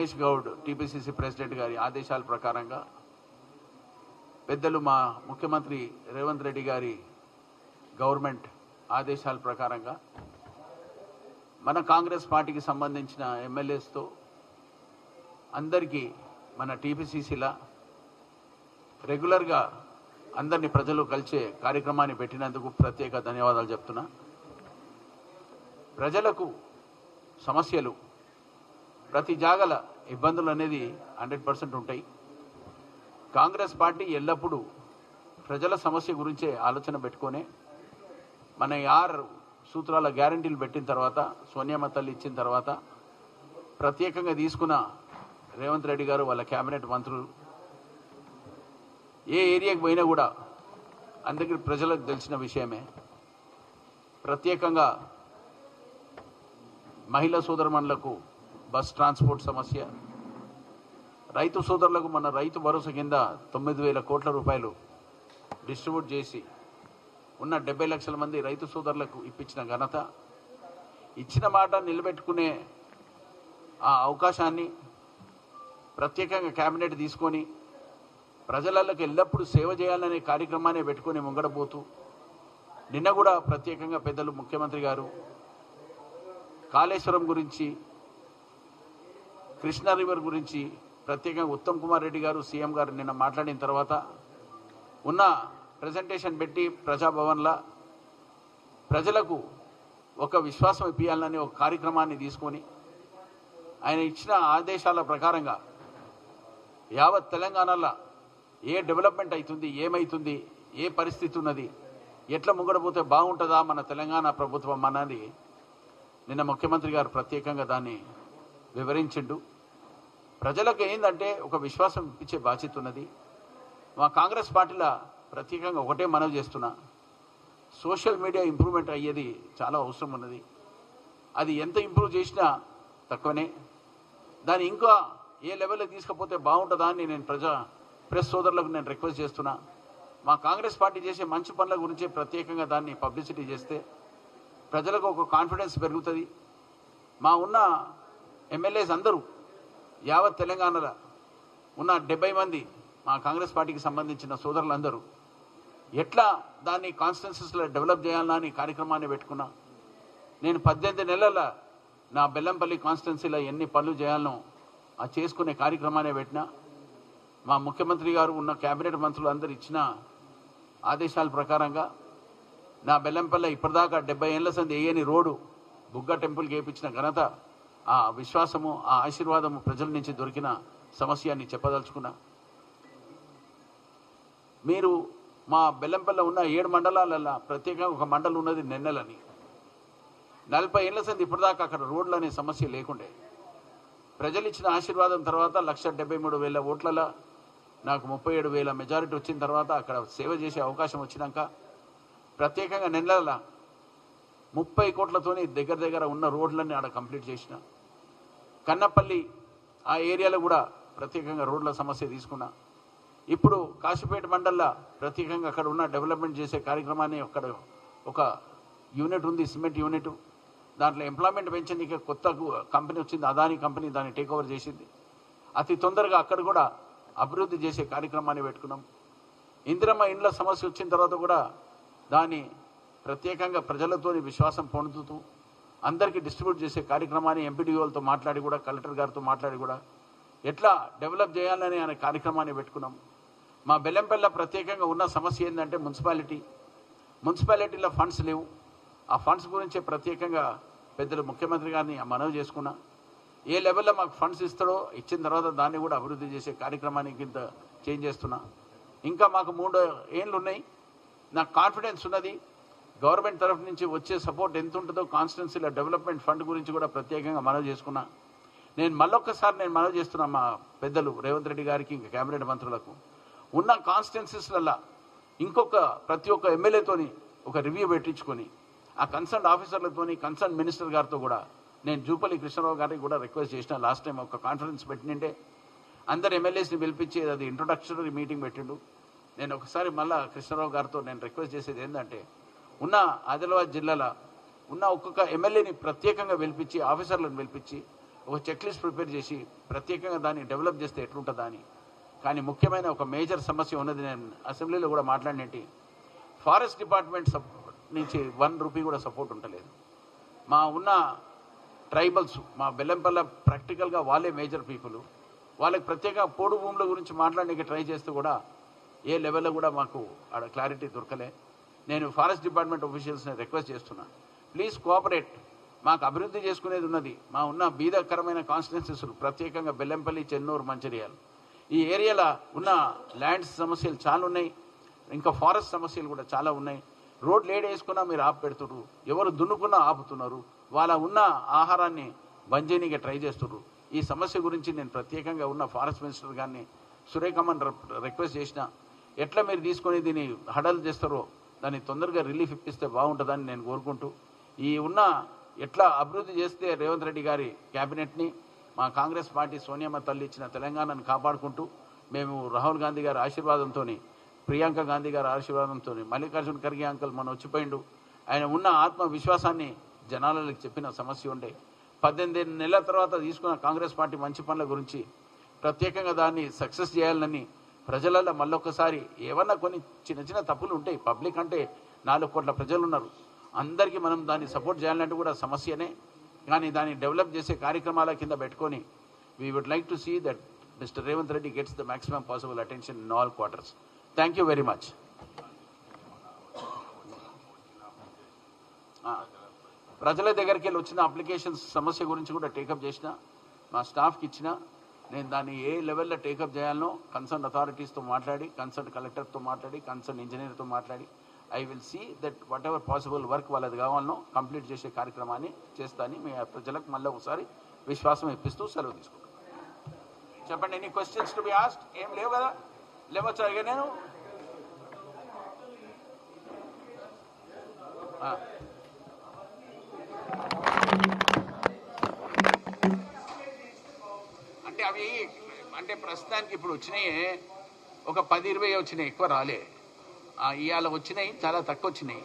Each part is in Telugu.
మహేష్ గౌడ్ టీపీసీసీ ప్రెసిడెంట్ గారి ఆదేశాల ప్రకారంగా పెద్దలు మా ముఖ్యమంత్రి రేవంత్ రెడ్డి గారి గవర్నమెంట్ ఆదేశాల ప్రకారంగా మన కాంగ్రెస్ పార్టీకి సంబంధించిన ఎమ్మెల్యేస్తో అందరికీ మన టీపీసీసీలా రెగ్యులర్గా అందరినీ ప్రజలు కలిసే కార్యక్రమాన్ని పెట్టినందుకు ప్రత్యేక ధన్యవాదాలు చెప్తున్నా. ప్రజలకు సమస్యలు ప్రతి జాగల ఇబ్బందులు అనేది హండ్రెడ్ పర్సెంట్ ఉంటాయి. కాంగ్రెస్ పార్టీ ఎల్లప్పుడూ ప్రజల సమస్య గురించే ఆలోచన పెట్టుకొని మన ఈ ఆరు సూత్రాల గ్యారంటీలు పెట్టిన తర్వాత సోనియామ్మ తల్లి ఇచ్చిన తర్వాత ప్రత్యేకంగా తీసుకున్న రేవంత్ రెడ్డి గారు వాళ్ళ కేబినెట్ మంత్రులు. ఏ ఏరియాకి పోయినా కూడా అందరికీ ప్రజలకు తెలిసిన విషయమే. ప్రత్యేకంగా మహిళా సోదరమణులకు బస్ ట్రాన్స్పోర్ట్ సమస్య. రైతు సోదరులకు మన రైతు భరోసా కింద తొమ్మిది వేల కోట్ల రూపాయలు డిస్ట్రిబ్యూట్ చేసి ఉన్న డెబ్బై లక్షల మంది రైతు సోదరులకు ఇప్పించిన ఘనత. ఇచ్చిన మాట నిలబెట్టుకునే ఆ అవకాశాన్ని ప్రత్యేకంగా కేబినెట్ తీసుకొని ప్రజలకు ఎల్లప్పుడూ సేవ చేయాలనే కార్యక్రమాన్ని పెట్టుకొని ముంగడపోతూ నిన్న కూడా ప్రత్యేకంగా పెద్దలు ముఖ్యమంత్రి గారు కాళేశ్వరం గురించి కృష్ణా రివర్ గురించి ప్రత్యేకంగా ఉత్తమ్ కుమార్ రెడ్డి గారు సీఎం గారు నిన్న మాట్లాడిన తర్వాత ఉన్న ప్రజెంటేషన్ పెట్టి ప్రజాభవన్లో ప్రజలకు ఒక విశ్వాసం ఇప్పించాలని ఒక కార్యక్రమాన్ని తీసుకొని ఆయన ఇచ్చిన ఆదేశాల ప్రకారంగా యావత్ తెలంగాణలో ఏ డెవలప్మెంట్ అవుతుంది ఏమవుతుంది ఏ పరిస్థితి ఉన్నది ఎట్లా ముంగడపోతే బాగుంటుందా మన తెలంగాణ ప్రభుత్వం అన్నది నిన్న ముఖ్యమంత్రి గారు ప్రత్యేకంగా దాన్ని వివరించిండు. ప్రజలకు ఏంటంటే ఒక విశ్వాసం ఇచ్చే బాధ్యత ఉన్నది. మా కాంగ్రెస్ పార్టీలో ప్రత్యేకంగా ఒకటే మనవి చేస్తున్నా. సోషల్ మీడియా ఇంప్రూవ్మెంట్ అయ్యేది చాలా అవసరం ఉన్నది. అది ఎంత ఇంప్రూవ్ చేసినా తక్కువనే. దాన్ని ఇంకా ఏ లెవెల్లో తీసుకపోతే బాగుంటుందా అని నేను ప్రజా ప్రెస్ సోదరులకు నేను రిక్వెస్ట్ చేస్తున్నా. మా కాంగ్రెస్ పార్టీ చేసే మంచి పనుల గురించి ప్రత్యేకంగా దాన్ని పబ్లిసిటీ చేస్తే ప్రజలకు ఒక కాన్ఫిడెన్స్ పెరుగుతుంది. మా ఉన్న ఎమ్మెల్యేస్ అందరూ యావత్ తెలంగాణలో ఉన్న డెబ్బై మంది మా కాంగ్రెస్ పార్టీకి సంబంధించిన సోదరులందరూ ఎట్లా దాన్ని కాన్స్టిట్యున్సీస్లో డెవలప్ చేయాలని కార్యక్రమాన్ని పెట్టుకున్నా. నేను పద్దెనిమిది నెలల నా బెల్లంపల్లి కాన్స్టిట్యున్సీలో ఎన్ని పనులు చేయాలనో ఆ చేసుకునే కార్యక్రమాన్ని పెట్టినా. మా ముఖ్యమంత్రి గారు ఉన్న కేబినెట్ మంత్రులు అందరు ఇచ్చిన ఆదేశాల ప్రకారంగా నా బెల్లంపల్లి ఇప్పటిదాకా డెబ్బై ఏళ్ళ సంది వేయని రోడ్డు బుగ్గ టెంపుల్కి వేయించిన ఘనత ఆ విశ్వాసము ఆ ఆశీర్వాదము ప్రజల నుంచి దొరికిన సమస్య అని చెప్పదలుచుకున్నా. మీరు మా బెల్లంపల్ల ఉన్న ఏడు మండలాలల్లో ప్రత్యేకంగా ఒక మండలం ఉన్నది నెన్నెలని. నలభై ఏళ్ళ సంది ఇప్పటిదాకా అక్కడ రోడ్లు అనే సమస్య లేకుండే. ప్రజలు ఇచ్చిన ఆశీర్వాదం తర్వాత లక్ష డెబ్బై మూడు వేల ఓట్లలో నాకు ముప్పై ఏడు వేల మెజారిటీ వచ్చిన తర్వాత అక్కడ సేవ చేసే అవకాశం వచ్చినాక ప్రత్యేకంగా నెలల ముప్పై కోట్లతోని దగ్గర దగ్గర ఉన్న రోడ్లన్నీ ఆడ కంప్లీట్ చేసిన. కన్నపల్లి ఆ ఏరియాలో కూడా ప్రత్యేకంగా రోడ్ల సమస్య తీసుకున్నా. ఇప్పుడు కాశీపేట మండల్లో ప్రత్యేకంగా అక్కడ ఉన్న డెవలప్మెంట్ చేసే కార్యక్రమాన్ని అక్కడ ఒక యూనిట్ ఉంది సిమెంట్ యూనిట్. దాంట్లో ఎంప్లాయ్మెంట్ పెంచేందుకు కొత్త కంపెనీ వచ్చింది అదాని కంపెనీ దాన్ని టేక్ ఓవర్ చేసింది. అతి తొందరగా అక్కడ కూడా అభివృద్ధి చేసే కార్యక్రమాన్ని పెట్టుకున్నాం. ఇందిరమ్మ ఇండ్ల సమస్య వచ్చిన తర్వాత కూడా దాన్ని ప్రత్యేకంగా ప్రజలతోని విశ్వాసం పొందుతూ అందరికీ డిస్ట్రిబ్యూట్ చేసే కార్యక్రమాన్ని ఎంపీడీఓలతో మాట్లాడి కూడా కలెక్టర్ గారితో మాట్లాడి కూడా ఎట్లా డెవలప్ చేయాలని అనే కార్యక్రమాన్ని పెట్టుకున్నాం. మా బెల్లంపల్ల ప్రత్యేకంగా ఉన్న సమస్య ఏంటంటే మున్సిపాలిటీ. మున్సిపాలిటీలో ఫండ్స్ లేవు. ఆ ఫండ్స్ గురించి ప్రత్యేకంగా పెద్దలు ముఖ్యమంత్రి గారిని మనవి చేసుకున్నా. ఏ లెవెల్లో మాకు ఫండ్స్ ఇస్తాడో ఇచ్చిన తర్వాత దాన్ని కూడా అభివృద్ధి చేసే కార్యక్రమానికి ఇంత చేంజ్ చేస్తున్నా. ఇంకా మాకు మూడు ఏళ్ళు ఉన్నాయి. నాకు కాన్ఫిడెన్స్ ఉన్నది. గవర్నమెంట్ తరఫు నుంచి వచ్చే సపోర్ట్ ఎంత ఉంటుందో కాన్స్టిట్యున్సీల డెవలప్మెంట్ ఫండ్ గురించి కూడా ప్రత్యేకంగా మనవి చేసుకున్నా. నేను మళ్ళొక్కసారి నేను మనవి చేస్తున్నా మా పెద్దలు రేవంత్ రెడ్డి గారికి ఇంకా కేబినెట్ మంత్రులకు. ఉన్న కాన్స్టిట్యున్సీస్లలో ఇంకొక ప్రతి ఒక్క ఎమ్మెల్యేతోని ఒక రివ్యూ పెట్టించుకొని ఆ కన్సర్న్ ఆఫీసర్లతోని కన్సర్న్ మినిస్టర్ గారితో కూడా నేను జూపల్లి కృష్ణరావు గారికి కూడా రిక్వెస్ట్ చేసిన. లాస్ట్ టైం ఒక కాన్ఫరెన్స్ పెట్టిండే. అందరు ఎమ్మెల్యేస్ని పిలిపించి అది ఇంట్రొడక్షనరీ మీటింగ్ పెట్టిండు. నేను ఒకసారి మళ్ళా కృష్ణరావు గారితో నేను రిక్వెస్ట్ చేసేది ఏంటంటే ఉన్న ఆదిలాబాద్ జిల్లాలో ఉన్న ఒక్కొక్క ఎమ్మెల్యేని ప్రత్యేకంగా పిలిపించి ఆఫీసర్లను పిలిపించి ఒక చెక్ లిస్ట్ ప్రిపేర్ చేసి ప్రత్యేకంగా దాన్ని డెవలప్ చేస్తే ఎట్లుంటుందా అని. కానీ ముఖ్యమైన ఒక మేజర్ సమస్య ఉన్నది నేను అసెంబ్లీలో కూడా మాట్లాడినట్టు ఫారెస్ట్ డిపార్ట్మెంట్ నుంచి వన్ రూపీ కూడా సపోర్ట్ ఉండలేదు. మా ఉన్న ట్రైబల్స్ మా బెల్లంపల్ల ప్రాక్టికల్గా వాళ్ళే మేజర్ పీపుల్. వాళ్ళకి ప్రత్యేక పోడు భూముల గురించి మాట్లాడడానికి ట్రై చేస్తే కూడా ఏ లెవెల్లో కూడా మాకు ఆడ క్లారిటీ దొరకలే. నేను ఫారెస్ట్ డిపార్ట్మెంట్ ఆఫీషియల్స్ని రిక్వెస్ట్ చేస్తున్నాను ప్లీజ్ కోఆపరేట్. మాకు అభివృద్ధి చేసుకునేది ఉన్నది. మా ఉన్న బీదకరమైన కాన్స్టిట్యున్సీస్ ప్రత్యేకంగా బెల్లంపల్లి చెన్నూరు మంచిర్యాల. ఈ ఏరియాలో ఉన్న ల్యాండ్స్ సమస్యలు చాలా ఉన్నాయి. ఇంకా ఫారెస్ట్ సమస్యలు కూడా చాలా ఉన్నాయి. రోడ్లు ఏడు మీరు ఆపు పెడుతున్నారు ఎవరు దున్నుకున్నా ఆపుతున్నారు. వాళ్ళ ఉన్న ఆహారాన్ని బంజేనిగా ట్రై చేస్తున్నారు ఈ సమస్య గురించి నేను ప్రత్యేకంగా ఉన్న ఫారెస్ట్ మినిస్టర్ గారిని సురేఖమ్మని రిక్వెస్ట్ చేసిన. ఎట్లా మీరు తీసుకొని దీన్ని హడల్ చేస్తారో దాన్ని తొందరగా రిలీఫ్ ఇప్పిస్తే బాగుంటుందని నేను కోరుకుంటూ ఈ ఉన్న ఎట్లా అభివృద్ధి చేస్తే రేవంత్ రెడ్డి గారి క్యాబినెట్ని మా కాంగ్రెస్ పార్టీ సోనియామ్మ తల్లి ఇచ్చిన తెలంగాణను కాపాడుకుంటూ మేము రాహుల్ గాంధీ గారి ఆశీర్వాదంతో ప్రియాంక గాంధీ గారి ఆశీర్వాదంతో మల్లికార్జున ఖర్గే అంకల్ మన వచ్చిపోయిండు. ఆయన ఉన్న ఆత్మవిశ్వాసాన్ని జనాలకు చెప్పిన సమస్య ఉండే. పద్దెనిమిది నెలల తర్వాత తీసుకున్న కాంగ్రెస్ పార్టీ మంచి పనుల గురించి ప్రత్యేకంగా దాన్ని సక్సెస్ చేయాలని ప్రజలలో మళ్ళొకసారి ఏమన్నా కొన్ని చిన్న చిన్న తప్పులు ఉంటాయి పబ్లిక్ అంటే నాలుగు కోట్ల ప్రజలు ఉన్నారు అందరికీ మనం దాన్ని సపోర్ట్ చేయాలంటే కూడా సమస్యనే. కానీ దాన్ని డెవలప్ చేసే కార్యక్రమాల కింద పెట్టుకొని we would like to see that mister Revanth Reddy gets the maximum possible attention in all quarters thank you very much ప్రజల దగ్గరికి వెళ్ళి వచ్చిన అప్లికేషన్స్ సమస్య గురించి కూడా టేకప్ చేసిన మా స్టాఫ్కి ఇచ్చిన నేను దాన్ని ఏ లెవెల్లో టేకప్ చేయాలనో కన్సర్న్ అథారిటీస్తో మాట్లాడి కన్సర్న్ కలెక్టర్తో మాట్లాడి కన్సర్న్ ఇంజనీర్తో మాట్లాడి I will see that whatever possible work వాళ్ళది కావాలనో కంప్లీట్ చేసే కార్యక్రమాన్ని చేస్తాను మీ ప్రజలకు మళ్ళీ ఒకసారి విశ్వాసం ఇప్పిస్తూ సెలవు తీసుకుంటాను చెప్పండి ఎన్ని క్వశ్చన్స్ టు బి ఆస్ట్ ఏం లేవు కదా? లేవచ్చు అడిగా నేను? ఆ. అంటే ప్రస్తుతానికి ఇప్పుడు వచ్చినాయి ఒక పది ఇరవై వచ్చినాయి ఎక్కువ రాలే. ఆ, ఇవాళ వచ్చినాయి చాలా తక్కువ వచ్చినాయి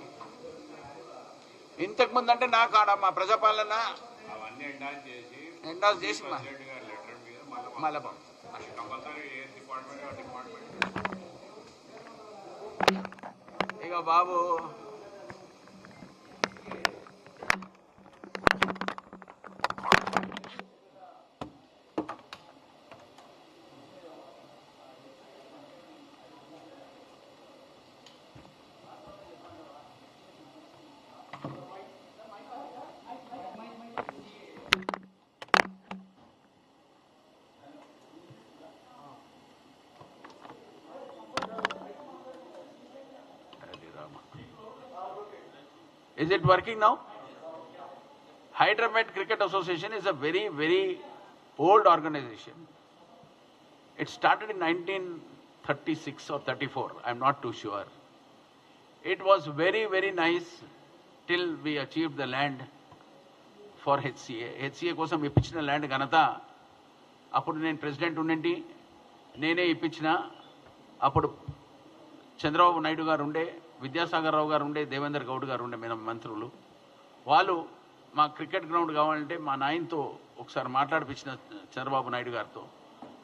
ఇంతకుముందు అంటే నాకు ఆడ మా ప్రజాపాలన చేసి ఎండాస్ మళ్ళీ ఇక బాబు Is it working now? Hyderabad Cricket Association is a very, very old organization. It started in 1936 or 34, I'm not too sure. It was very, very nice till we achieved the land for HCA. HCA కోసం ఇప్పించిన ల్యాండ్ ఘనత అప్పుడు నేను ప్రెసిడెంట్ ఉండండి నేనే ఇప్పించిన అప్పుడు చంద్రబాబు నాయుడు గారు ఉండే విద్యాసాగర్ రావు గారు ఉండే దేవేందర్ గౌడ్ గారు ఉండే మేము మంత్రులు. వాళ్ళు మా క్రికెట్ గ్రౌండ్ కావాలంటే మా నాయనతో ఒకసారి మాట్లాడిపించిన చంద్రబాబు నాయుడు గారితో.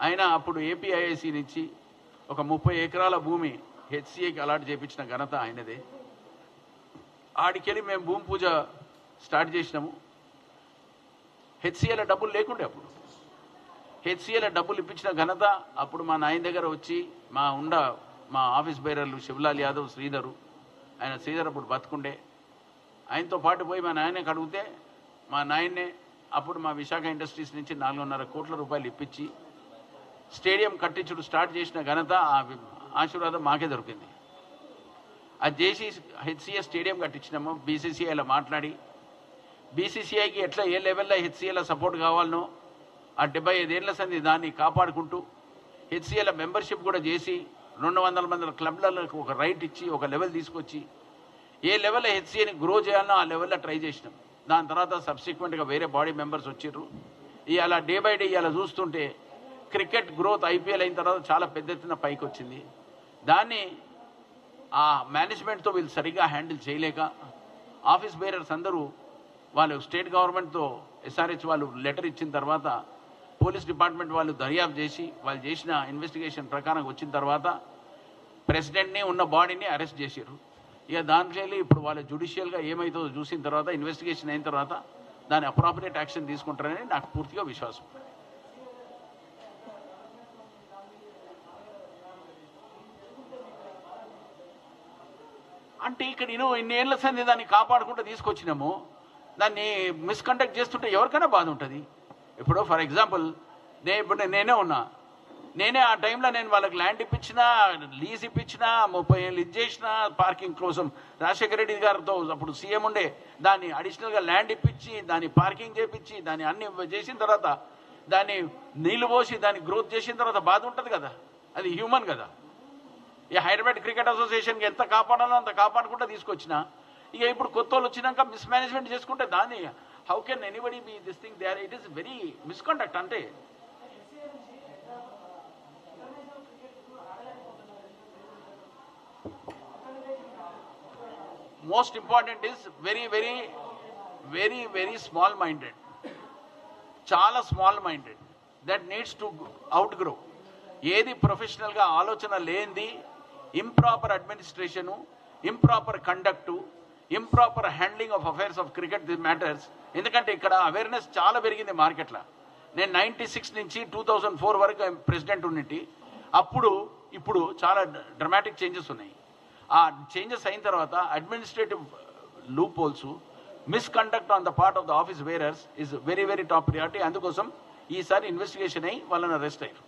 ఆయన అప్పుడు ఏపీఐఐసి నుంచి ఒక ముప్పై ఎకరాల భూమి హెచ్సిఏకి అలాట్ చేయించిన ఘనత ఆయనదే. ఆడికెళ్ళి మేము భూమి పూజ స్టార్ట్ చేసినాము. హెచ్సిఏల డబ్బులు లేకుండే అప్పుడు. హెచ్సిఏల డబ్బులు ఇప్పించిన ఘనత అప్పుడు మా నాయన దగ్గర వచ్చి మా ఉండ మా ఆఫీస్ బేరర్లు శివలాల్ యాదవ్ శ్రీధరు. ఆయన శ్రీధర్ అప్పుడు బతుకుండే. ఆయనతో పాటు పోయి మా నాయనే కడిగితే మా నాయన్నే అప్పుడు మా విశాఖ ఇండస్ట్రీస్ నుంచి నాలుగున్నర కోట్ల రూపాయలు ఇప్పించి స్టేడియం కట్టించుడు స్టార్ట్ చేసిన ఘనత ఆశీర్వాదం మాకే దొరికింది. అది చేసి హెచ్సిఏ స్టేడియం కట్టించినాము బీసీసీఐలో మాట్లాడి. బీసీసీఐకి ఎట్లా ఏ లెవెల్లో హెచ్సిఏల సపోర్ట్ కావాలనో ఆ డెబ్బై ఐదేళ్ళ సంది దాన్ని కాపాడుకుంటూ హెచ్సిఏల మెంబర్షిప్ కూడా చేసి రెండు వందల మంది క్లబ్లకు ఒక రైట్ ఇచ్చి ఒక లెవెల్ తీసుకొచ్చి ఏ లెవెల్లో హెచ్సిఏని గ్రో చేయాలనో ఆ లెవెల్లో ట్రై చేసినాం. దాని తర్వాత సబ్సిక్వెంట్గా వేరే బాడీ మెంబర్స్ వచ్చిర్రు. ఇలా డే బై డే ఇలా చూస్తుంటే క్రికెట్ గ్రోత్ ఐపీఎల్ అయిన తర్వాత చాలా పెద్ద ఎత్తున పైకి వచ్చింది. దాన్ని ఆ మేనేజ్మెంట్తో వీళ్ళు సరిగ్గా హ్యాండిల్ చేయలేక ఆఫీస్ బేరర్స్ అందరూ వాళ్ళు స్టేట్ గవర్నమెంట్తో ఎస్ఆర్హెచ్ వాళ్ళు లెటర్ ఇచ్చిన తర్వాత పోలీస్ డిపార్ట్మెంట్ వాళ్ళు దర్యాప్తు చేసి వాళ్ళు చేసిన ఇన్వెస్టిగేషన్ ప్రకారం వచ్చిన తర్వాత ప్రెసిడెంట్ని ఉన్న బాడీని అరెస్ట్ చేశారు ఇక దాంట్లో ఇప్పుడు వాళ్ళ జ్యుడిషియల్గా ఏమైతుందో చూసిన తర్వాత ఇన్వెస్టిగేషన్ అయిన తర్వాత దాని అప్రాపరియేట్ యాక్షన్ తీసుకుంటారని నాకు పూర్తిగా విశ్వాసం. అంటే ఇక్కడ నేను ఇన్నేళ్ళ సంది దాన్ని కాపాడుకుంటూ తీసుకొచ్చినాము. దాన్ని మిస్కండక్ట్ చేస్తుంటే ఎవరికైనా బాధ ఉంటుంది. ఇప్పుడు ఫర్ ఎగ్జాంపుల్ నే ఇప్పుడు నేనే ఉన్నా. నేనే ఆ టైంలో నేను వాళ్ళకి ల్యాండ్ ఇప్పించిన లీజ్ ఇప్పించిన ముప్పై ఏళ్ళు ఇచ్చేసిన పార్కింగ్ కోసం రాజశేఖర రెడ్డి గారితో అప్పుడు సీఎం ఉండే దాన్ని అడిషనల్గా ల్యాండ్ ఇప్పించి దాన్ని పార్కింగ్ చేపించి దాన్ని అన్ని చేసిన తర్వాత దాన్ని నీళ్ళు పోసి దాన్ని గ్రోత్ చేసిన తర్వాత బాధ ఉంటుంది కదా. అది హ్యూమన్ కదా. ఈ హైదరాబాద్ క్రికెట్ అసోసియేషన్కి ఎంత కాపాడాలో అంత కాపాడుకుంటూ తీసుకొచ్చిన. ఇక ఇప్పుడు కొత్త వాళ్ళు వచ్చినాక మిస్మేనేజ్మెంట్ చేసుకుంటే దాన్ని how can anybody be this thing they are it is very misconduct అంటే most important is very very very very small minded చాలా small minded that needs to outgrow ఏది ప్రొఫెషనల్గా ఆలోచన లేనిది improper administration improper conduct improper handling of affairs of cricket the matters ఎందుకంటే ఇక్కడ అవేర్నెస్ చాలా పెరిగింది మార్కెట్లో. నేను నైంటీ సిక్స్ నుంచి టూ థౌజండ్ ఫోర్ వరకు ప్రెసిడెంట్ ఉన్నిటి. అప్పుడు ఇప్పుడు చాలా డ్రమాటిక్ చేంజెస్ ఉన్నాయి. ఆ చేంజెస్ అయిన తర్వాత administrative loopholes misconduct on the part of the office bearers is very very top priority అందుకోసం ఈసారి ఇన్వెస్టిగేషన్ అయ్యి వాళ్ళని అరెస్ట్ అయ్యారు.